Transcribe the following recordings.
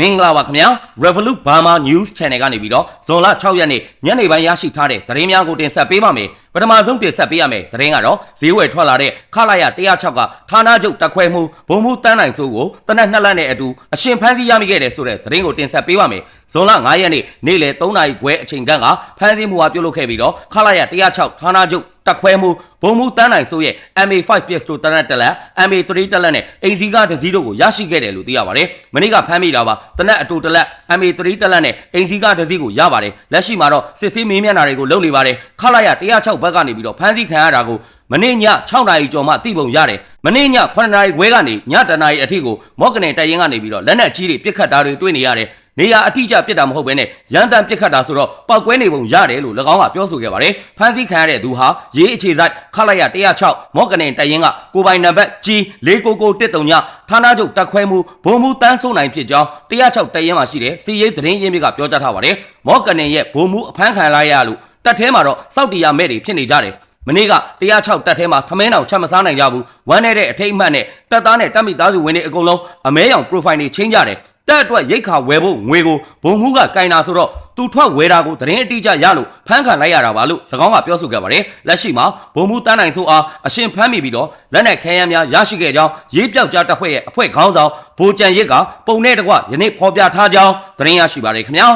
မင်္ဂလာပါခင်ဗျာ Revolut Burma News Channel ကနေပြီးတော့ဇွန်လ6ရက်နေ့ညနေပိုင်းရရှိထားတဲ့သတင်းများကိုတင်ဆက်ပေးပါမယ်ပထမဆုံးတင်ဆက်ပေးရမယ်သတင်းကတော့ဈေးဝယ်ထွက်လာတဲ့ခလာရ106ကဌာနချုပ်တက်ခွဲမှုဘုံမှုတန်းနိုင်စိုးကိုတနက်နှစ်လက်နဲ့အတူအရှင်ဖမ်းဆီးရမိခဲ့တဲ့ဆိုတဲ့သတင်းကိုတင်ဆက်ပေးပါမယ်ဇွန်လ9ရက်နေ့နေ့လယ်3နာရီခွဲအချိန်ခန့်ကဖမ်းဆီးမှုဟာပြုလုပ်ခဲ့ပြီးတော့ခလာရ106ဌာနချုပ် တက်ခွဲမှုဘုံမှုတန်းနိုင်ဆိုရဲ့ MA5 pistol တနက်တက်လက် MA3 တက်လက်နဲ့အင်စီကတစည်းတို့ကိုရရှိခဲ့တယ်လို့သိရပါတယ်။မနေ့ကဖမ်းမိတာပါတနက်အတူတက်လက် MA3 တက်လက်နဲ့အင်စီကတစည်းကိုရပါတယ်။လက်ရှိမှာတော့စစ်ဆေးမေးမြန်းတာတွေကိုလုပ်နေပါတယ်။ခလာရ106ဘက်ကနေပြီးတော့ဖမ်းဆီးခံရတာကိုမနေ့ည6နာရီကျော်မှသိပုံရတယ်။မနေ့ည9နာရီခွဲကနေည10နာရီအထိကိုမော့ကနေတိုင်ရင်ကနေပြီးတော့လက်နက်ကြီးတွေပစ်ခတ်တာတွေတွေ့နေရတယ်။ နေရာအတိအကျပြစ်တာမဟုတ်ဘဲနဲ့ရန်တန်ပြစ်ခတ်တာဆိုတော့ပောက်ကွဲနေပုံရတယ်လို့၎င်းကပြောဆိုခဲ့ပါတယ်။ဖမ်းဆီးခံရတဲ့သူဟာရေးအခြေဆိုင်ခလိုက်ရ106မော့ကနေတိုင်ရင်ကကိုပိုင်နံပါတ် G 4913ညဌာနချုပ်တက်ခွဲမှုဘုံမှုတန်းဆိုးနိုင်ဖြစ်ကြောင်း106တိုင်ရင်မှာရှိတဲ့စီရေးသတင်းရင်းမြစ်ကပြောကြားထားပါတယ်။မော့ကနေရဲ့ဘုံမှုအဖမ်းခံလိုက်ရလို့တက်ထဲမှာတော့စောက်တီယာမဲ့တွေဖြစ်နေကြတယ်။မနေ့က106တက်ထဲမှာထမင်းတောင်ချက်မစားနိုင်ကြဘူးဝမ်းနေတဲ့အထိတ်အမှတ်နဲ့တက်သားနဲ့တက်မိသားစုဝင်တွေအကုန်လုံးအမဲရောင် profile တွေချင်းကြတယ် တက်အတွက်ရိတ်ခါဝယ်ဖို့ငွေကိုဘုံမှုကကင်တာဆိုတော့သူထွက်ဝယ်တာကိုသတင်းအတိအကျရလို့ဖမ်းခံလိုက်ရတာပါလို့၎င်းကပြောဆိုခဲ့ပါတယ်လက်ရှိမှာဘုံမှုတန်းနိုင်ဆိုအားအရှင်ဖမ်းမိပြီးတော့လက်နက်ခဲယမ်းများရရှိခဲ့ကြောင်းရေးပြောက်ကြားတပ်ဖွဲ့ရဲ့အဖွဲ့ခေါင်းဆောင်ဗိုလ်ကြံရစ်ကပုံနဲ့တကွယနေ့ဖော်ပြထားကြောင်းသတင်းရရှိပါတယ်ခင်ဗျာ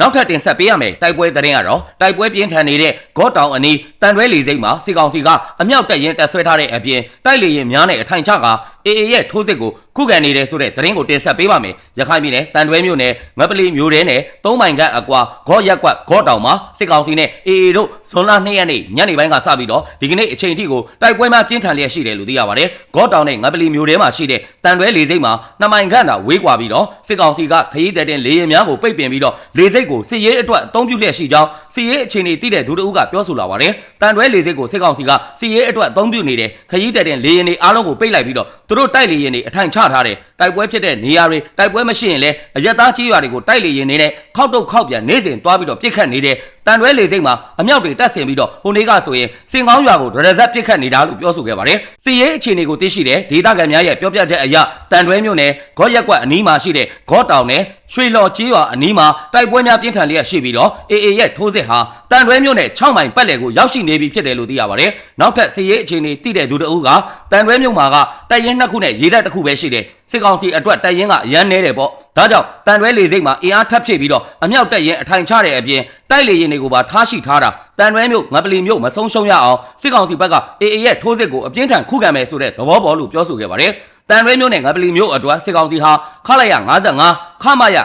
နောက်ထပ်တင်ဆက်ပေးရမယ်တိုက်ပွဲသတင်းကတော့တိုက်ပွဲပြင်းထန်နေတဲ့ဂေါတောင်အနီးတန်တွဲလီစိတ်မှာစစ်ကောင်စီကအမြောက်တက်ရင်တက်ဆွဲထားတဲ့အပြင်တိုက်လေရင်များနဲ့အထိုင်ချက အေအေရဲ့ထိုးစစ်ကိုခုခံနေတယ်ဆိုတဲ့သတင်းကိုတင်ဆက်ပေးပါမယ်ရခိုင်ပြည်နယ်တန်တွဲမြို့နယ်ငပလီမြို့ထဲနဲ့သုံးမိုင်ခန့်အကွာဂေါရက်ကွက်ဂေါတောင်မှာစစ်ကောင်စီနဲ့အေအေတို့ဇွန်လ2ရက်နေ့ညနေပိုင်းကစပြီးတော့ဒီကနေ့အချိန်ထိကိုတိုက်ပွဲမှာပြင်းထန်လျက်ရှိတယ်လို့သိရပါတယ်ဂေါတောင်နဲ့ငပလီမြို့ထဲမှာရှိတဲ့တန်တွဲလေစိတ်မှာနှစ်မိုင်ခန့်သာဝေးကွာပြီးတော့စစ်ကောင်စီကခရီးသည်တင်လေရင်များကိုပိတ်ပင်ပြီးတော့လေစိတ်ကိုစစ်ရေးအတွက်အသုံးပြုလျက်ရှိကြောင်းစစ်ရေးအခြေအနေသိတဲ့ဒုတအုပ်ကပြောဆိုလာပါတယ်တန်တွဲလေစိတ်ကိုစစ်ကောင်စီကစစ်ရေးအတွက်အသုံးပြုနေတဲ့ခရီးသည်တင်လေရင်တွေအားလုံးကိုပိတ်လိုက်ပြီးတော့သူတို့တိုက်လေရင်တွေအထိုင်ချထားတဲ့တိုက်ပွဲဖြစ်တဲ့နေရာတွေတိုက်ပွဲမရှိရင်လည်းအရက်သားကြီးရွာတွေကိုတိုက်လေရင်နေတဲ့ခောက်တုတ်ခောက်ပြန်နေစဉ်သွားပြီးတော့ပြစ်ခတ်နေတဲ့တန်တွဲလေစိတ်မှာအမြောက်တွေတက်ဆင်ပြီးတော့ဟိုနေ့ကဆိုရင်စင်ကောင်းရွာကိုဒရဇက်ပြစ်ခတ်နေတာလို့ပြောဆိုခဲ့ပါတယ်စစ်ရေးအခြေအနေကိုသိရှိတဲ့ဒေသခံများရဲ့ပြောပြချက်အရတန်တွဲမြို့နယ်ဂေါရက်ကွက်အနီးမှာရှိတဲ့ဂေါတောင်နဲ့ ရွှေလော်ကြီးရွာအနီးမှာတိုက်ပွဲများပြင်းထန်လျက်ရှိပြီးတော့အေအေရဲ့ထိုးစစ်ဟာတန်တွဲမြို့နယ်6မိုင်ပတ်လည်ကိုရောက်ရှိနေပြီဖြစ်တယ်လို့သိရပါတယ်နောက်ထပ်စစ်ရေးအခြေအနေသိတဲ့သူတအုပ်ကတန်တွဲမြို့မှာကတိုက်ရင်နှစ်ခုနဲ့ရေတပ်တစ်ခုပဲရှိတယ်စစ်ကောင်စီအတွက်တိုက်ရင်ကအရန်နေတယ်ပေါ့ဒါကြောင့်တန်တွဲလေစိတ်မှာအင်အားထပ်ဖြည့်ပြီးတော့အမြောက်တက်ရင်အထိုင်ချတဲ့အပြင်တိုက်လေရင်တွေကိုပါထားရှိထားတာတန်တွဲမြို့ငပလီမြို့မဆုံးရှုံးရအောင်စစ်ကောင်စီဘက်ကအေအေရဲ့ထိုးစစ်ကိုအပြင်းထန်ခုခံမယ်ဆိုတဲ့သဘောပေါ်လို့ပြောဆိုခဲ့ပါတယ် တန်ရွေးမျိုးနဲ့ငပလီမျိုးအတွက်စစ်ကောင်စီဟာခလိုက်ရ55ခမရ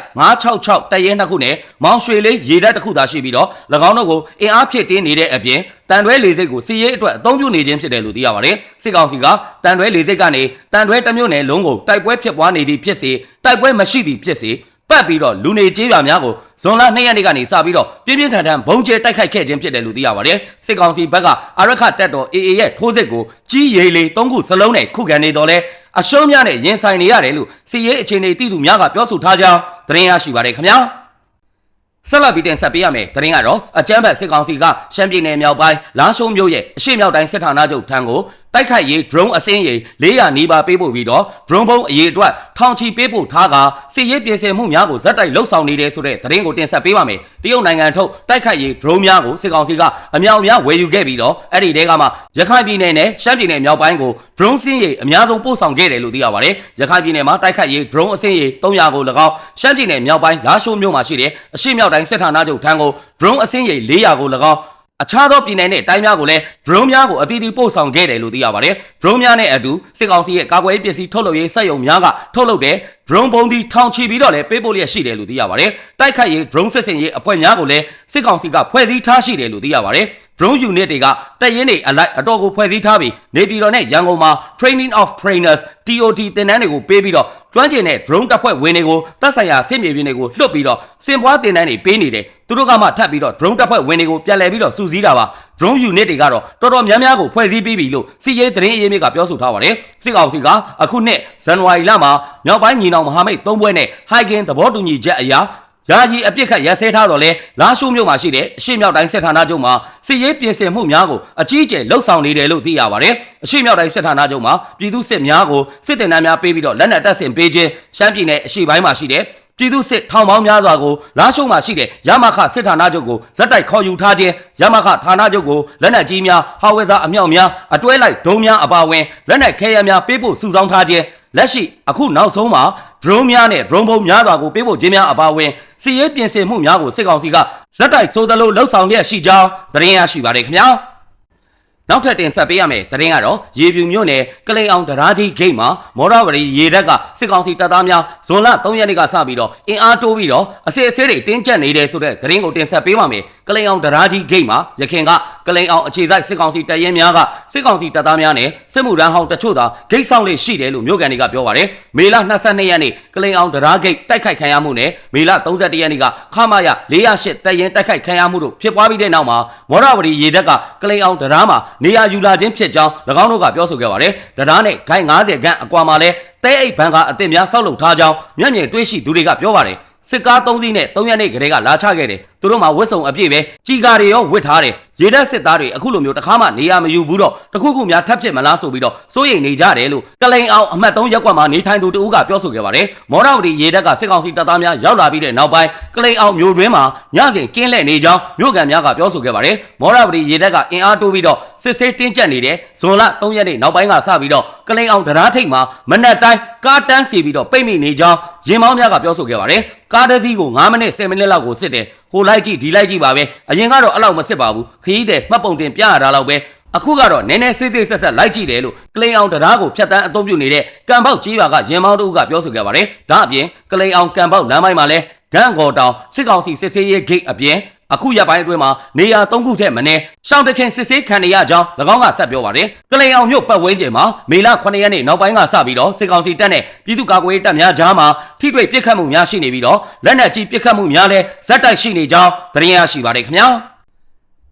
966တရဲနှစ်ခုနဲ့မောင်ရွှေလေးရေတပ်တစ်ခုသာရှိပြီးတော့၎င်းတို့ကိုအင်အားဖြည့်တင်းနေတဲ့အပြင်တန်တွဲလေစိတ်ကိုစီရေးအတွက်အသုံးပြုနေခြင်းဖြစ်တယ်လို့သိရပါတယ်စစ်ကောင်စီကတန်တွဲလေစိတ်ကနေတန်တွဲတစ်မျိုးနယ်လုံးကိုတိုက်ပွဲဖြစ်ပွားနေသည်ဖြစ်စေတိုက်ပွဲမရှိသည်ဖြစ်စေပတ်ပြီးတော့လူနေကျေးရွာများကိုဇွန်လ2ရက်နေ့ကနေစပြီးတော့ပြင်းပြင်းထန်ထန်ဘုံကျဲတိုက်ခိုက်ခဲ့ခြင်းဖြစ်တယ်လို့သိရပါတယ်စစ်ကောင်စီဘက်ကအာရခတက်တော် AA ရဲ့ထိုးစစ်ကိုကြီးရေလေ၃ခုစလုံးနဲ့ခုခံနေတော့လဲ အရှုံးများနဲ့ရင်ဆိုင်နေရတယ်လို့စီရေးအခြေအနေတည်သူများကပြောဆိုထားကြောင်းသတင်းရရှိပါတယ်ခင်ဗျာဆက်လက်ပြီးတင်ဆက်ပေးရမယ်သတင်းကတော့အကြမ်းဖက်စစ်ကောင်စီကရှမ်းပြည်နယ်မြောက်ပိုင်းလာရှုံးမြို့ရဲ့အရှေ့မြောက်တိုင်းစစ်ဌာနချုပ်ထံကို တိုက်ခိုက်ရေး drone အစင်းရေ400နီးပါးပေးပို့ပြီးတော့ drone ဘုံအရေးအတွက်ထောင်ချီပေးပို့ထားကစစ်ရေးပြင်ဆင်မှုများကိုဇက်တိုက်လှုပ်ဆောင်နေတယ်ဆိုတဲ့သတင်းကိုတင်ဆက်ပေးပါမယ်တရုတ်နိုင်ငံထုတ်တိုက်ခိုက်ရေး drone များကိုစစ်ကောင်စီကအမြောက်အများဝယ်ယူခဲ့ပြီးတော့အဲ့ဒီတဲကမှရခိုင်ပြည်နယ်နဲ့ရှမ်းပြည်နယ်မြောက်ပိုင်းကို drone စင်းရေအများဆုံးပို့ဆောင်ခဲ့တယ်လို့သိရပါတယ်ရခိုင်ပြည်နယ်မှာတိုက်ခိုက်ရေး drone အစင်းရေ300ကို၎င်းရှမ်းပြည်နယ်မြောက်ပိုင်းလာရှိုးမြို့မှာရှိတဲ့အရှေ့မြောက်တိုင်းစစ်ဌာနချုပ်ထံကို drone အစင်းရေ400ကို၎င်း အခြားသောပြည်နယ်နဲ့တိုင်းများကိုလည်း drone များကိုအသီးသီးပို့ဆောင်ခဲ့တယ်လို့သိရပါတယ်။ drone များနဲ့အတူစစ်ကောင်စီရဲ့ကာကွယ်ရေးပစ္စည်းထုတ်လုပ်ရေးစက်ရုံများကထုတ်လုပ်တဲ့ drone ပုံသီးထောင်ချီပြီးတော့လည်းပေးပို့လျက်ရှိတယ်လို့သိရပါတယ်။တိုက်ခိုက်ရေး drone စစ်စင်ရေးအဖွဲ့များကိုလည်းစစ်ကောင်စီကဖွဲ့စည်းထားရှိတယ်လို့သိရပါတယ်။ drone unit တွေကတပ်ရင်းတွေအလိုက်အတော်ကိုဖွဲ့စည်းထားပြီးနေပြည်တော်နဲ့ရန်ကုန်မှာ training of trainers TOT သင်တန်းတွေကိုပေးပြီးတော့ကျွမ်းကျင်တဲ့ drone တပ်ဖွဲ့ဝင်တွေကိုတပ်ဆိုင်ရာစစ်မြေပြင်တွေကိုလွှတ်ပြီးတော့စင်ပွားတင်တန်းတွေပေးနေတယ်သူတို့ကမှထပ်ပြီးတော့ drone တပ်ဖွဲ့ဝင်တွေကိုပြန်လည်ပြီးတော့စုစည်းတာပါ drone unit တွေကတော့တော်တော်များများကိုဖွဲ့စည်းပြီးပြီလို့စီရေးသတင်းအရေးမြစ်ကပြောဆိုထားပါတယ်စစ်ကောင်စီကအခုနှစ်ဇန်နဝါရီလမှာမြောက်ပိုင်းညီနောင်မဟာမိတ်၃ဘွဲ့နဲ့ Hiking သဘောတူညီချက်အရာ ယာယီအပြစ်ခတ်ရက်စဲထားတော့လဲလာရှိုးမြို့မှာရှိတဲ့အရှိမြောက်တိုင်းစစ်ဌာနချုပ်မှာစစ်ရေးပြင်ဆင်မှုများကိုအကြီးအကျယ်လှုပ်ဆောင်နေတယ်လို့သိရပါတယ်။အရှိမြောက်တိုင်းစစ်ဌာနချုပ်မှာပြည်သူစစ်များကိုစစ်တင်တန်းများပေးပြီးတော့လက်နက်တပ်ဆင်ပေးခြင်းရှမ်းပြည်နယ်အရှိပိုင်းမှာရှိတဲ့ပြည်သူစစ်ထောင်ပေါင်းများစွာကိုလာရှုံမှာရှိတဲ့ရမခစစ်ဌာနချုပ်ကိုဇက်တိုက်ခေါ်ယူထားခြင်းရမခဌာနချုပ်ကိုလက်နက်ကြီးများဟာဝဲစာအမြောက်များအတွဲလိုက်ဒုံးများအပါအဝင်လက်နက်ခဲယမ်းများပေးဖို့စုဆောင်းထားခြင်းလက်ရှိအခုနောက်ဆုံးမှာ drone များနဲ့ drone ဘုံများစွာကိုပေးဖို့ခြင်းများအပါအဝင်စီရေးပြင်ဆင်မှုများကိုစစ်ကောင်စီကဇက်တိုက်ဆိုသလိုလှုပ်ဆောင်လျက်ရှိကြောင်းသတင်းရရှိပါတယ်ခင်ဗျာနောက်ထပ်တင်ဆက်ပေးရမယ်သတင်းကတော့ရေပြူမြို့နယ်ကလိန်အောင်တရာကြီးဂိတ်မှာမော်ရဝရီရေတပ်ကစစ်ကောင်စီတပ်သားများဇွန်လ3ရက်နေ့ကစပြီးတော့အင်အားတိုးပြီးတော့အစစ်အဆေးတွေတင်းကျပ်နေတယ်ဆိုတဲ့သတင်းကိုတင်ဆက်ပေးပါမယ်ကလိန်အောင်တရာကြီးဂိတ်မှာရခင်ကကလိန်အောင်အခြေစိုက်စစ်ကောင်စီတပ်ရင်းများကစစ်ကောင်စီတပ်သားများနဲ့စစ်မှုထမ်းဟောင်းတချို့သာဂိတ်ဆောင်လေးရှိတယ်လို့မြို့ကန်တွေကပြောပါတယ်မေလ22ရက်နေ့ကလိန်အောင်တရာဂိတ်တိုက်ခိုက်ခံရမှုနဲ့မေလ31ရက်နေ့ကခမာရ408တပ်ရင်းတိုက်ခိုက်ခံရမှုတို့ဖြစ်ပွားပြီးတဲ့နောက်မှာမော်ရဝရီရေတပ်ကကလိန်အောင်တရာမှာနေရာယူလာခြင်းဖြစ်ကြောင်း၎င်းတို့ကပြောဆိုခဲ့ပါတယ်။တရားနဲ့ဂိုင်း90ခန့်အကွာမှာလဲတဲအိတ်ဘန်ကအစ်စ်များဆောက်လုပ်ထားကြောင်းမျက်မြင်တွေ့ရှိသူတွေကပြောပါတယ်။စစ်ကား၃စီးနဲ့၃ရက်နေ့ကလေးကလာချခဲ့တယ်။ သူတို့မှဝတ်စုံအပြည့်ပဲကြီးကာတွေရောဝတ်ထားတယ်။ရေတပ်စစ်သားတွေအခုလိုမျိုးတစ်ခါမှနေရာမယူဘူးတော့တခုခုများထပ်ဖြစ်မလားဆိုပြီးတော့စိုးရိမ်နေကြတယ်လို့ကလိန်အောင်အမှတ်၃ရက်ကွက်မှာနေထိုင်သူတဦးကပြောဆိုခဲ့ပါတယ်။မော်ရဝတီရေတပ်ကစစ်ကောင်စီတပ်သားများရောက်လာပြီးတဲ့နောက်ပိုင်းကလိန်အောင်မျိုးတွင်းမှာညစဉ်ကင်းလှည့်နေကြောင်းမြို့ကန်များကပြောဆိုခဲ့ပါတယ်။မော်ရဝတီရေတပ်ကအင်အားတိုးပြီးတော့စစ်ဆေးတင်းကျပ်နေတဲ့ဇွန်လ3ရက်နေ့နောက်ပိုင်းကစပြီးတော့ကလိန်အောင်တရားထိတ်မှာမနက်တိုင်းကားတန်းစီပြီးတော့ပိတ်မိနေကြောင်းရင်မောင်းများကပြောဆိုခဲ့ပါတယ်။ကားတစ်စီးကို9မိနစ်10မိနစ်လောက်ကိုစစ်တယ်။ ဟိုလိုက်ကြည့်ဒီလိုက်ကြည့်ပါပဲ။အရင်ကတော့အဲ့လောက်မစစ်ပါဘူး။ခရီးသည်မှတ်ပုံတင်ပြရတာတော့ပဲ။အခုကတော့နည်းနည်းစစ်စစ်ဆက်ဆက်လိုက်ကြည့်တယ်လို့ကလိန်အောင်တရားကိုဖျက်တမ်းအသုံးပြုနေတဲ့ကံပေါက်ကြီးရွာကရင်မောင်းတို့ကပြောဆိုခဲ့ပါတယ်။ဒါအပြင်ကလိန်အောင်ကံပေါက်လမ်းပိုင်းမှာလဲဂန့်ကော်တောင်စစ်ကောင်စီစစ်ဆေးရေးဂိတ်အပြင် အခုရက်ပိုင်းအတွင်းမှာနေရာ၃ခုထက်မနည်းရှောင်းတခင်စစ်ဆေးခံနေရကြောင်း၎င်းကဆက်ပြောပါတယ်။ကလိန်အောင်မြို့ပတ်ဝန်းကျင်မှာမေလ9ရက်နေ့နောက်ပိုင်းကစပြီးတော့စစ်ကောင်စီတပ်နဲ့ပြည်သူ့ကာကွယ်ရေးတပ်များကြားမှာထိတွေ့ပစ်ခတ်မှုများရှိနေပြီးတော့လက်နက်ကြီးပစ်ခတ်မှုများလည်းဇက်တိုက်ရှိနေကြောင်းသတင်းရရှိပါတယ်ခင်ဗျာ။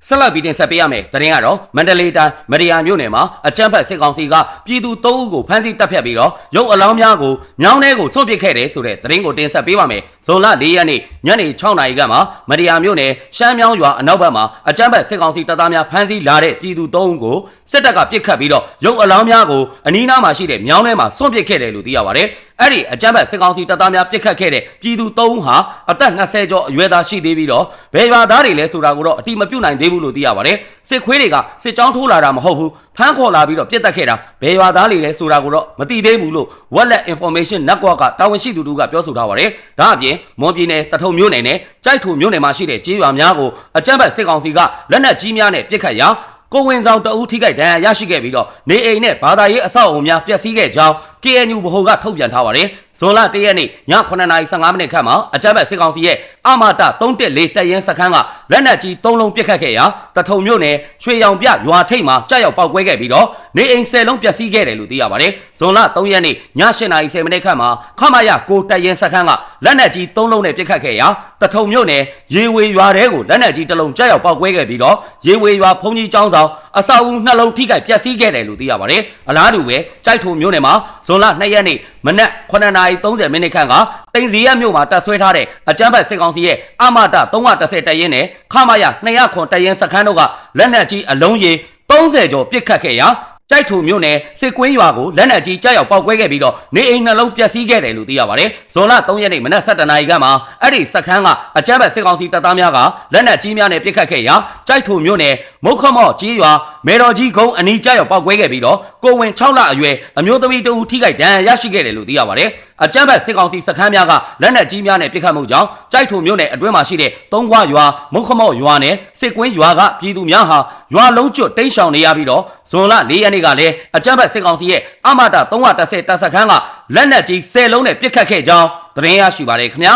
ဆက်လက်ပြီးတင်ဆက်ပေးရမယ်။သတင်းကတော့မန္တလေးတိုင်းမရိယာမြို့နယ်မှာအကြမ်းဖက်စစ်ကောင်စီကပြည်သူ၃ဦးကိုဖမ်းဆီးတပ်ဖြတ်ပြီးတော့ရုပ်အလောင်းများကိုမြောင်းထဲကိုစွန့်ပစ်ခဲ့တယ်ဆိုတဲ့သတင်းကိုတင်ဆက်ပေးပါမယ်။ဇွန်လ၄ရက်နေ့ညနေ6နာရီကမှမရိယာမြို့နယ်ရှမ်းမြောင်းရွာအနောက်ဘက်မှာအကြမ်းဖက်စစ်ကောင်စီတပ်သားများဖမ်းဆီးလာတဲ့ပြည်သူ၃ဦးကိုစစ်တပ်ကပစ်ခတ်ပြီးတော့ရုပ်အလောင်းများကိုအနီးနားမှာရှိတဲ့မြောင်းထဲမှာစွန့်ပစ်ခဲ့တယ်လို့သိရပါတယ်။ အဲ့ဒီအကြမ်းဖက်စစ်ကောင်စီတပ်သားများပစ်ခတ်ခဲ့တဲ့ပြည်သူ၃ဦးဟာအသက်20ကျော်အရွယ်သားရှိသေးပြီးတော့ဘယ်ရွာသားတွေလဲဆိုတာကိုတော့အတိမပြုတ်နိုင်သေးဘူးလို့သိရပါတယ်စစ်ခွေးတွေကစစ်ကြောင်းထိုးလာတာမဟုတ်ဘူးဖမ်းခေါ်လာပြီးတော့ပြစ်တက်ခဲ့တာဘယ်ရွာသားတွေလဲဆိုတာကိုတော့မသိသေးဘူးလို့ Wallet Information Network ကတာဝန်ရှိသူတို့ကပြောဆိုထားပါတယ်ဒါအပြင်မွန်ပြည်နယ်တထုံမြို့နယ်နဲ့ကြိုက်ထူမြို့နယ်မှာရှိတဲ့ကြေးရွာများကိုအကြမ်းဖက်စစ်ကောင်စီကလက်နက်ကြီးများနဲ့ပစ်ခတ်ရာကိုဝင်ဆောင်တအူးထိခိုက်ဒဏ်ရာရရှိခဲ့ပြီးတော့နေအိမ်နဲ့ဘာသာရေးအဆောက်အအုံများပျက်စီးခဲ့ကြောင်း KNU ဗဟိုကထုတ်ပြန်ထားပါတယ်။ဇွန်လ၁ရက်နေ့ည9:15မိနစ်ခန့်မှာအကြမ်းဖက်စစ်ကောင်စီရဲ့အမတာ314တပ်ရင်းစခန်းကလက်နက်ကြီး3လုံးပစ်ခတ်ခဲ့ရာတထုံမြို့နယ်ရွှေရောင်ပြရွာထိပ်မှာကြောက်ရောက်ပောက်ကွဲခဲ့ပြီးတော့နေအိမ်10လုံးပျက်စီးခဲ့တယ်လို့သိရပါတယ်။ဇွန်လ3ရက်နေ့ည8:30မိနစ်ခန့်မှာခမရကိုတပ်ရင်းစခန်းကလက်နက်ကြီး3လုံးနဲ့ပစ်ခတ်ခဲ့ရာတထုံမြို့နယ်ရေဝေရွာတဲကိုလက်နက်ကြီးတစ်လုံးကြောက်ရောက်ပောက်ကွဲခဲ့ပြီးတော့ရေဝေရွာဖုန်ကြီးကျောင်းဆောင်အဆောက်အဦနှလုံးထိခိုက်ပျက်စီးခဲ့တယ်လို့သိရပါတယ်။အလားတူပဲကြိုက်ထုံမြို့နယ်မှာဇွန်လ2ရက်နေ့မနက်9:30မိနစ်ခန့်ကတိန်စီရမြို့မှာတပ်ဆွဲထားတဲ့အကြမ်းဖက်စစ်ကောင်စီရဲ့အမတာ310တပ်ရင်းနဲ့ခမာရ200ခွန်တပ်ရင်းစခန်းတို့ကလက်နက်ကြီးအလုံးရေ30ကျော်ပစ်ခတ်ခဲ့ရာကြိုက်ထူမြို့နယ်စစ်ကွင်းရွာကိုလက်နက်ကြီးကြားရောက်ပောက်ကွဲခဲ့ပြီးတော့နေအိမ်နှလုံးပျက်စီးခဲ့တယ်လို့သိရပါတယ်။ဇွန်လ3ရက်နေ့မနက်7:00နာရီကမှအဲ့ဒီစခန်းကအကြမ်းဖက်စစ်ကောင်စီတပ်သားများကလက်နက်ကြီးများနဲ့ပစ်ခတ်ခဲ့ရာကြိုက်ထူမြို့နယ် မုတ်ခမော့ကြီးရွာမေတော်ကြီးကုန်းအနီးကြားရောက်ပောက်ကွဲခဲ့ပြီးတော့ကိုဝင်6လအရွယ်အမျိုးသမီးတဦးထိခိုက်ဒဏ်ရာရရှိခဲ့တယ်လို့သိရပါတယ်။အကြမ်းဖက်စစ်ကောင်စီစခန်းများကလက်နက်ကြီးများနဲ့ပစ်ခတ်မှုကြောင့်ကြိုက်ထူမြို့နယ်အတွင်းမှာရှိတဲ့သုံးခွရွာမုတ်ခမော့ရွာနဲ့စစ်ကွင်းရွာကပြည်သူများဟာရွာလုံးကျွတ်တိမ်းရှောင်နေရပြီးတော့ဇွန်လ၄ရက်နေ့ကလည်းအကြမ်းဖက်စစ်ကောင်စီရဲ့အမတာ310တပ်စခန်းကလက်နက်ကြီး10လုံးနဲ့ပစ်ခတ်ခဲ့ကြောင်းသတင်းရရှိပါတယ်ခင်ဗျာ